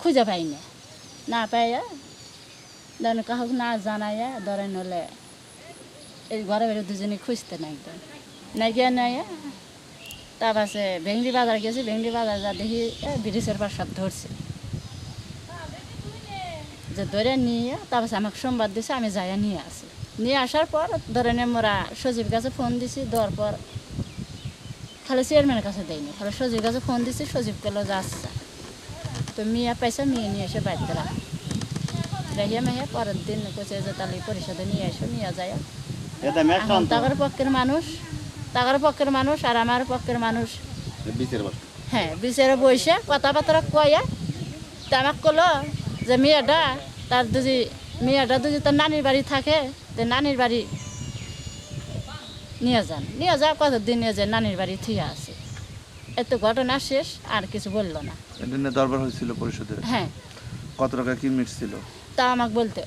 খুঁজে পাই না। না পাইয়া ধরেন কাহক না জানাইয়া ধরেন হলে এই ঘরে বেড়ে দুজনে খুঁজতে না একদম। নাই গিয়া নাই তার পাশে ভেঙ্গি বাজার গেছি ভেঙ্গি বাজার যা দেখি ব্রিটিশের পাশ সব ধরছে। যে ধরে নিয়ে তার পাশে আমাকে সোমবার দিছে, আমি যাইয়া নিয়ে আসি। নিয়ে আসার পর ধরেন মোরা সজীব কাছে ফোন দিছি, দেওয়ার পর খালি চেয়ারম্যানের কাছে দেয়নি খালি সজীব কাছে ফোন দিছি সজীব কেলো যাচ্ছে। তো মিয়া পয়সা মেয়ে নিয়ে এসে বাড়িতে রাখ রেহিয়া মেহে পরের দিন কোচে যে তাহলে পরিষদে নিয়ে এসো নিয়ে যায় এখন তাগর পক্ষের মানুষ তাগর পক্ষের মানুষ আর আমার পক্ষের মানুষ। হ্যাঁ বিচারে বসে কথাবার্তা কয়া তা আমাকে কলো যে মেয়েটা তার দুজি মেয়েটা দুজি তার নানির বাড়ি থাকে তো নানির বাড়ি নিয়ে যান। নিয়ে যা কতদিন নিয়ে যায় নানির বাড়ি থিয়ে আছে। এত ঘটনা শেষ আর কিছু বলল না। এটা নিয়ে দরবার হয়েছিল পরিষদে হ্যাঁ। কত টাকা কি মিটছিল তা আমাকে বলতে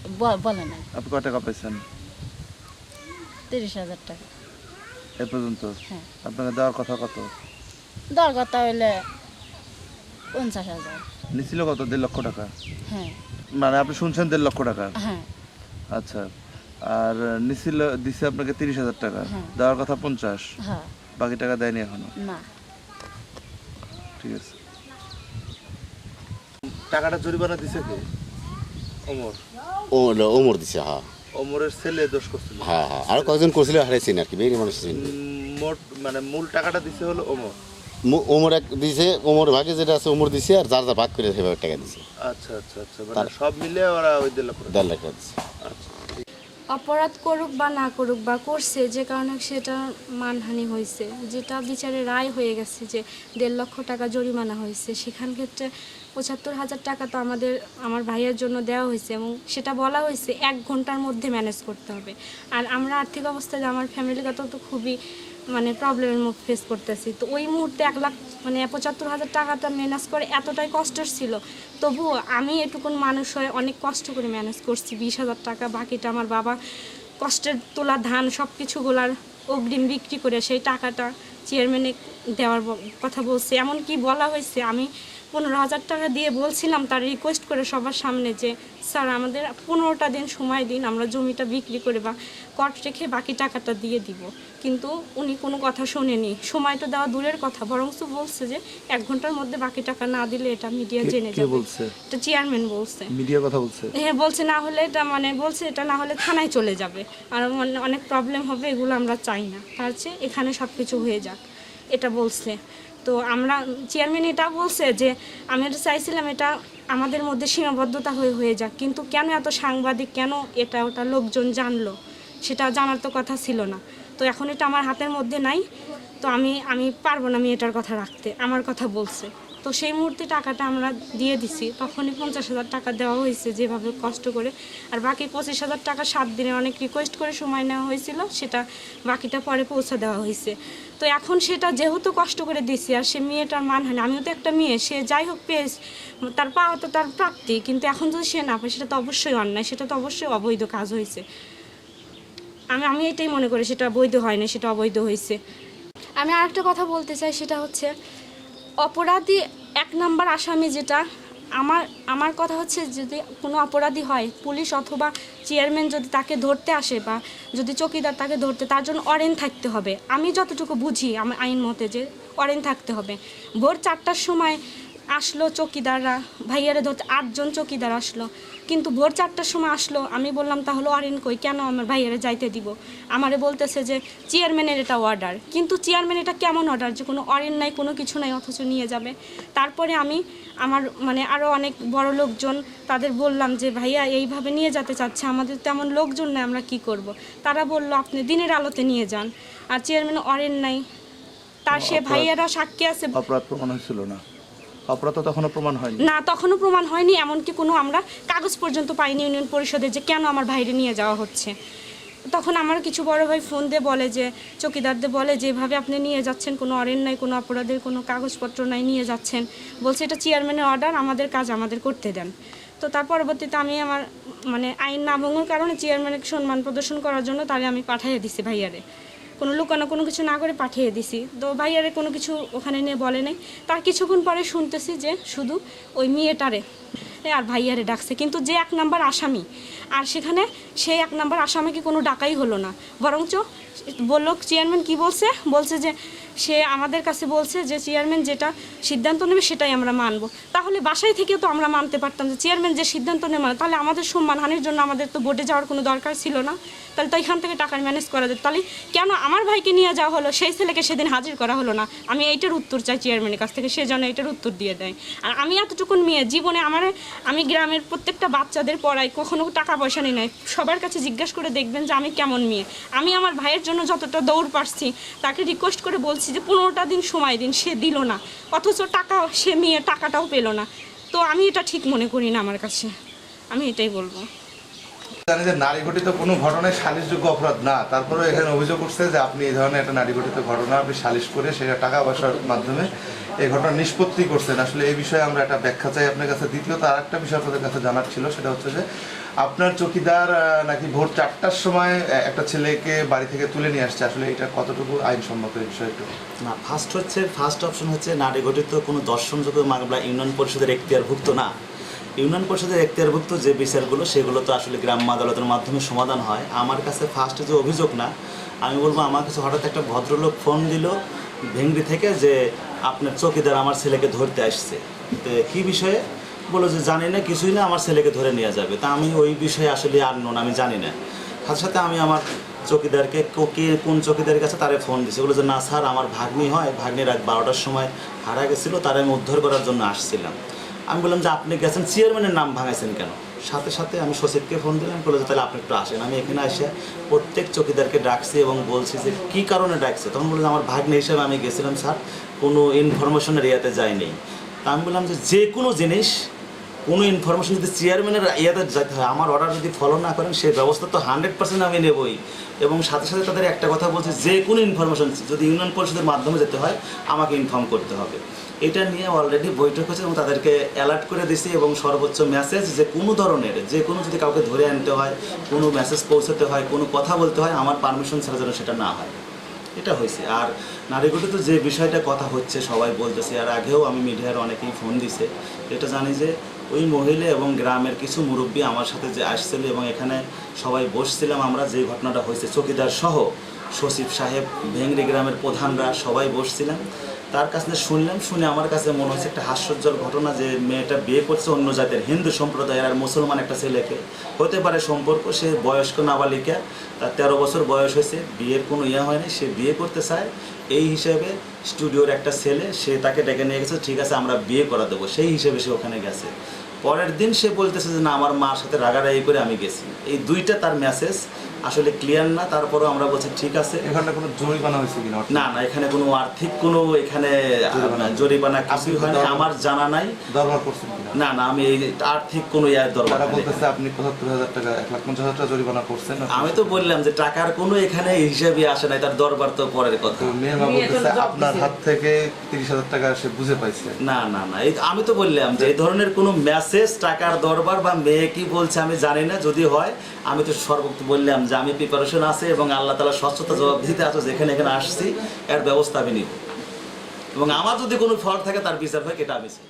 বলে না আপনি কত টাকা পেয়েছেন তিরিশ হাজার টাকা। এ পর্যন্ত? হ্যাঁ। আপনাকে দেওয়ার কথা কত? দর কথা হইলে পঞ্চাশ হাজার। নিছিল কত? দেড় লক্ষ টাকা? হ্যাঁ। মানে আপনি শুনছেন দেড় লক্ষ টাকা? হ্যাঁ। আচ্ছা। আর নিছিল দিছে আপনাকে তিরিশ হাজার টাকা। হ্যাঁ। দেওয়ার কথা পঞ্চাশ। হ্যাঁ। বাকি টাকা দেয়নি এখনও? না। ঠিক আছে। টাকাটা জরিমানা দিছে কে? ওমর। ও ওমর দিছে হ্যাঁ। ওমরের ছেলে দোষ করছিল। হ্যাঁ হ্যাঁ আর কয়েকজন করছিল হারাইছেন আর কি বেরিয়ে মানুষ ছিলেন। উম, মোট মানে মূল টাকাটা দিছে হলো ওমর। মু- ওমর এক দিছে ওমর ভাগে যেটা আছে ওমর দিছে আর যার যা ভাগ করে সেভাবে টাকা দিছে। আচ্ছা আচ্ছা আচ্ছা মানে সব মিলে ওরা ওই দেড় লক্ষ টাকা দেড় লাখ টাকা দিছে। অপরাধ করুক বা না করুক বা করছে, যে কারণে সেটা মানহানি হয়েছে। যেটা বিচারে রায় হয়ে গেছে যে দেড় লক্ষ টাকা জরিমানা হয়েছে। সেখান ক্ষেত্রে পঁচাত্তর হাজার টাকা তো আমাদের, আমার ভাইয়ের জন্য দেওয়া হয়েছে এবং সেটা বলা হয়েছে এক ঘণ্টার মধ্যে ম্যানেজ করতে হবে। আর আমরা আর্থিক অবস্থায় আমার ফ্যামিলিগত তো খুবই মানে প্রবলেমের মুখ ফেস করতেছি। তো ওই মুহূর্তে এক লাখ মানে পঁচাত্তর হাজার টাকাটা ম্যানেজ করে এতটাই কষ্টের ছিল। তবুও আমি এটুকুন মানুষ হয়ে অনেক কষ্ট করে ম্যানেজ করছি। বিশ হাজার টাকা বাকিটা আমার বাবা কষ্টের তোলা ধান সব কিছুগুলার অগ্রিম বিক্রি করে সেই টাকাটা চেয়ারম্যানে দেওয়ার কথা বলছে। এমনকি বলা হয়েছে আমি পনেরো হাজার টাকা দিয়ে বলছিলাম তার রিকোয়েস্ট করে সবার সামনে যে স্যার আমাদের পনেরোটা দিন সময় দিন আমরা জমিটা বিক্রি করে বা কট রেখে বাকি টাকাটা দিয়ে দিব। কিন্তু উনি কোনো কথা শোনেনি। সময়টা দেওয়া দূরের কথা বরঞ্চ বলছে যে এক ঘণ্টার মধ্যে বাকি টাকা না দিলে এটা মিডিয়া জেনে যাবে? এটা চেয়ারম্যান বলছে। মিডিয়ার কথা বলছে? হ্যাঁ বলছে না হলে এটা মানে বলছে এটা না হলে থানায় চলে যাবে। আর মানে অনেক প্রবলেম হবে এগুলো আমরা চাই না। তার চেয়ে এখানে সব কিছু হয়ে যাক। এটা বলছে। তো আমরা চেয়ারম্যান এটা বলছে যে, আমি এটা চাইছিলাম এটা আমাদের মধ্যে সীমাবদ্ধতা হয়ে হয়ে যাক, কিন্তু কেন এত সাংবাদিক, কেন এটা ওটা লোকজন জানলো? সেটা জানার তো কথা ছিল না। তো এখন এটা আমার হাতের মধ্যে নাই, তো আমি আমি পারব না আমি এটার কথা রাখতে, আমার কথা বলছে। তো সেই মুহূর্তে টাকাটা আমরা দিয়ে দিছি। তখনই পঞ্চাশ হাজার টাকা দেওয়া হয়েছে যেভাবে কষ্ট করে। আর বাকি পঁচিশ হাজার টাকা সাত দিনে অনেক রিকোয়েস্ট করে সময় নেওয়া হয়েছিল, সেটা বাকিটা পরে পৌঁছে দেওয়া হয়েছে। তো এখন সেটা যেহেতু কষ্ট করে দিছি আর সে মেয়েটার মানহানি আমিও তো একটা মেয়ে, সে যাই হোক পেয়ে তার পাওয়া তো তার প্রাপ্তি, কিন্তু এখন যদি সে না পায়, সেটা তো অবশ্যই অন্যায়, সেটা তো অবশ্যই অবৈধ কাজ হয়েছে। আমি আমি এটাই মনে করি, সেটা বৈধ হয় না সেটা অবৈধ হয়েছে। আমি আরেকটা কথা বলতে চাই, সেটা হচ্ছে অপরাধী এক নাম্বার আসামি যেটা, আমার আমার কথা হচ্ছে যদি কোনো অপরাধী হয়, পুলিশ অথবা চেয়ারম্যান যদি তাকে ধরতে আসে বা যদি চকিদার তাকে ধরতে, তার জন্য অরেন থাকতে হবে। আমি যতটুকু বুঝি আমার আইন মতে যে অরেন থাকতে হবে। ভোর চারটার সময় আসলো চকিদাররা। ভাইয়ারে ধরতে আটজন চকিদার আসলো। কিন্তু ভোর চারটার সময় আসলো। আমি বললাম তাহলে অরেন কই? কেন আমার ভাইয়ারে যাইতে দিব? আমারে বলতেছে যে চেয়ারম্যানের এটা অর্ডার কিন্তু চেয়ারম্যান এটা কেমন অর্ডার যে কোনো অরেন নাই কোনো কিছু নাই অথচ নিয়ে যাবে। তারপরে আমি আমার মানে আরও অনেক বড় লোকজন তাদের বললাম যে ভাইয়া এইভাবে নিয়ে যেতে চাচ্ছে। আমাদের তেমন লোকজন নাই আমরা কি করব। তারা বলল আপনি দিনের আলোতে নিয়ে যান। আর চেয়ারম্যান অরেন নাই। তার সে ভাইয়ারা সাক্ষী আছে। অপরাধ প্রমাণ হয়েছিল না। অপরাধ তখনও প্রমাণ হয়নি। না, তখনও প্রমাণ হয়নি, এমনকি কোনো আমরা কাগজ পর্যন্ত পাইনি ইউনিয়ন পরিষদে যে কেন আমার ভাইরে নিয়ে যাওয়া হচ্ছে। তখন আমার কিছু বড় ভাই ফোন দিয়ে বলে যে চকিদারদের বলে যেভাবে আপনি নিয়ে যাচ্ছেন, কোনো অরেন নাই, কোনো অপরাধের কোনো কাগজপত্র নাই, নিয়ে যাচ্ছেন। বলছে, এটা চেয়ারম্যানের অর্ডার আমাদের কাজ আমাদের করতে দেন। তো তার পরবর্তীতে আমি আমার মানে আইন না ভঙ্গের কারণে চেয়ারম্যানের সম্মান প্রদর্শন করার জন্য তারে আমি পাঠিয়ে দিছি ভাইয়ারে। কোনো লুকানো কোনো কিছু না করে পাঠিয়ে দিছি। তো ভাইয়ারে কোনো কিছু ওখানে নিয়ে বলে নাই। তার কিছুক্ষণ পরে শুনতেছি যে শুধু ওই মেয়েটারে আর ভাইয়ারে ডাকছে। কিন্তু যে এক নাম্বার আসামি, আর সেখানে সেই এক নাম্বার আসামিকে কোনো ডাকাই হলো না। বরঞ্চ বলল চেয়ারম্যান কি বলছে? বলছে যে, সে আমাদের কাছে বলছে যে, চেয়ারম্যান যেটা সিদ্ধান্ত নেবে সেটাই আমরা মানবো। তাহলে বাসায় থেকেও তো আমরা মানতে পারতাম যে, চেয়ারম্যান যে সিদ্ধান্ত নেবে মানে তাহলে আমাদের সম্মানহানির জন্য আমাদের তো বোর্ডে যাওয়ার কোনো দরকার ছিল না। তাহলে তো এখান থেকে টাকার ম্যানেজ করা যেত। তাহলে কেন আমার ভাইকে নিয়ে যাওয়া হলো? সেই ছেলেকে সেদিন হাজির করা হলো না। আমি এইটার উত্তর চাই চেয়ারম্যানের কাছ থেকে। সে যেন এটার উত্তর দিয়ে দেয়। আর আমি এতটুকুন মেয়ে, জীবনে আমার, আমি গ্রামের প্রত্যেকটা বাচ্চাদের পড়াই, কখনো টাকা পয়সা নিই, নাই। সবার কাছে জিজ্ঞাসা করে দেখবেন যে, আমি কেমন মেয়ে? আমি আমার ভাইয়ের জন্য যতটা দৌড় পারছি, তাকে রিকোয়েস্ট করে বলছি যে পনেরোটা দিন সময় দিন, সে দিল না। অথচ টাকা, সে মেয়ে টাকাটাও পেল না। তো আমি এটা ঠিক মনে করি না আমার কাছে। আমি এটাই বলব। জানি যে নারী ঘটিত কোনো ঘটনায় সালিশযোগ্য অপরাধ না। তারপরেও এখানে অভিযোগ করছে যে আপনি এই ধরনের একটা নারী ঘটিত ঘটনা, আপনি সালিশ করে সেটা টাকা পয়সার মাধ্যমে এই ঘটনা নিষ্পত্তি করছেন। আসলে এই বিষয়ে আমরা একটা ব্যাখ্যা চাই আপনার কাছে। দ্বিতীয়ত আর একটা বিষয় আপনাদের কাছে জানার ছিল, সেটা হচ্ছে যে আপনার চকিদার নাকি ভোর চারটার সময় একটা ছেলেকে বাড়ি থেকে তুলে নিয়ে আসছে? আসলে এটা কতটুকু আইনসম্মত বিষয় একটু? না ফার্স্ট হচ্ছে ফার্স্ট অপশন হচ্ছে নারী গঠিত কোনো দর্শনযোগ্য মামলা ইউনিয়ন পরিষদের এখতিয়ারভুক্ত না। ইউনিয়ন পরিষদের এখতিয়ারভুক্ত যে বিচারগুলো, সেগুলো তো আসলে গ্রাম্য আদালতের মাধ্যমে সমাধান হয়। আমার কাছে ফার্স্ট যে অভিযোগ না, আমি বলব, আমার কাছে হঠাৎ একটা ভদ্রলোক ফোন দিল ভেঙ্গি থেকে যে, আপনার চকিদার আমার ছেলেকে ধরতে আসছে। তো কী বিষয়ে? বলো যে, জানি না, কিছুই না, আমার ছেলেকে ধরে নিয়ে যাবে। তা আমি ওই বিষয়ে আসলে আর নন, আমি জানি না। সাথে সাথে আমি আমার চকিদারকে, কে কোন চকিদারের কাছে তারে ফোন দিছে। বলে যে, না, স্যার, আমার ভাগ্নি হয়। ভাগ্নি রাত বারোটার সময় হারা গেছিল, তারা আমি উদ্ধার করার জন্য আসছিলাম। আমি বললাম যে, আপনি গেছেন? চেয়ারম্যানের নাম ভাঙাইছেন কেন? সাথে সাথে আমি সচিবকে ফোন দিলাম, বলে যে, তাহলে আপনি একটু আসেন। আমি এখানে এসে প্রত্যেক চকিদারকে ডাকছি এবং বলছি যে, কী কারণে ডাকছে? তখন বললাম আমার ভাগ্নি হিসেবে আমি গেছিলাম, স্যার। কোনো ইনফরমেশনের ইয়েতে যায়নি আমি বললাম যে যে কোনো জিনিস, কোনো ইনফরমেশন যদি চেয়ারম্যানের ইয়েতে যেতে হয়, আমার অর্ডার যদি ফলো না করেন সেই ব্যবস্থা তো হান্ড্রেড পার্সেন্ট আমি নেবই। এবং সাথে সাথে তাদের একটা কথা বলছে, যে কোনো ইনফরমেশন যদি ইউনিয়ন পরিষদের মাধ্যমে যেতে হয়, আমাকে ইনফর্ম করতে হবে। এটা নিয়ে অলরেডি বৈঠক হয়েছে এবং তাদেরকে অ্যালার্ট করে দিছি এবং সর্বোচ্চ মেসেজ যে কোনো ধরনের, যে কোনো যদি কাউকে ধরে আনতে হয়, কোনো মেসেজ পৌঁছাতে হয়, কোনো কথা বলতে হয়, আমার পারমিশন ছাড়া যেন সেটা না হয়। এটা হয়েছে। আর নারীগঠিত যে বিষয়টা কথা হচ্ছে, সবাই বলতেছে। আর আগেও আমি মিডিয়ার অনেকেই ফোন দিছে। এটা জানি যে ওই মহিলা এবং গ্রামের কিছু মুরব্বী আমার সাথে যে আসছিল এবং এখানে সবাই বসছিলাম, আমরা যে ঘটনাটা হয়েছে চকিদার সহ সচিব সাহেব ভেংরি গ্রামের প্রধানরা সবাই বসছিলাম। তার কাছে শুনলাম শুনে আমার কাছে মনে হচ্ছে একটা হাস্যজ্জ্বল ঘটনা যে মেয়েটা বিয়ে করছে অন্য জাতের হিন্দু সম্প্রদায়ের আর মুসলমান একটা ছেলেকে। হতে পারে সম্পর্ক, সে বয়স্ক নাবালিকা, তার তেরো বছর বয়স হয়েছে, বিয়ের কোনো ইয়ে হয়নি, সে বিয়ে করতে চায়। এই হিসেবে স্টুডিওর একটা ছেলে, সে তাকে ডেকে নিয়ে গেছে, ঠিক আছে, আমরা বিয়ে করা দেবো। সেই হিসেবে সে ওখানে গেছে। পরের দিন সে বলতেছে যে, না, আমার মার সাথে রাগারাগি করে আমি গেছি। এই দুইটা তার মেসেজ আসলে ক্লিয়ার না তারপরেও আমরা বলছি ঠিক আছে। এখানে কোনো জরিমানা হয়েছে কিনা? না না এখানে কোনো আর্থিক কোনো এখানে জরিমানা। কিছুই হয় না আমার জানা নাই। দরবার করছেন না না আমি এই আর্থিক কোনো ইয়ার দরকার তারা বলতেছে আপনি পঁচাত্তর হাজার টাকা এক লাখ পঞ্চাশ হাজার টাকা জরিমানা করছেন। আমি তো বললাম যে টাকার কোনো এখানে হিসাবে আসে নাই তার দরবার তো পরের কথা। মেয়ের বলতেছে আপনার হাত থেকে তিরিশ হাজার টাকা সে বুঝে পাইছে। না না না এই আমি তো বললাম যে এই ধরনের কোনো মেসেজ টাকার দরবার বা মেয়ে কি বলছে আমি জানি না যদি হয় আমি তো সর্বত বললাম যে আমি প্রিপারেশন আছে এবং আল্লাহ তালা স্বচ্ছতা জবাব দিতে আছো, যেখানে এখানে আসছি, এর ব্যবস্থা আমি নিব এবং আমার যদি কোনো ফল থাকে, তার বিচার হয়, এটা আমি চাই।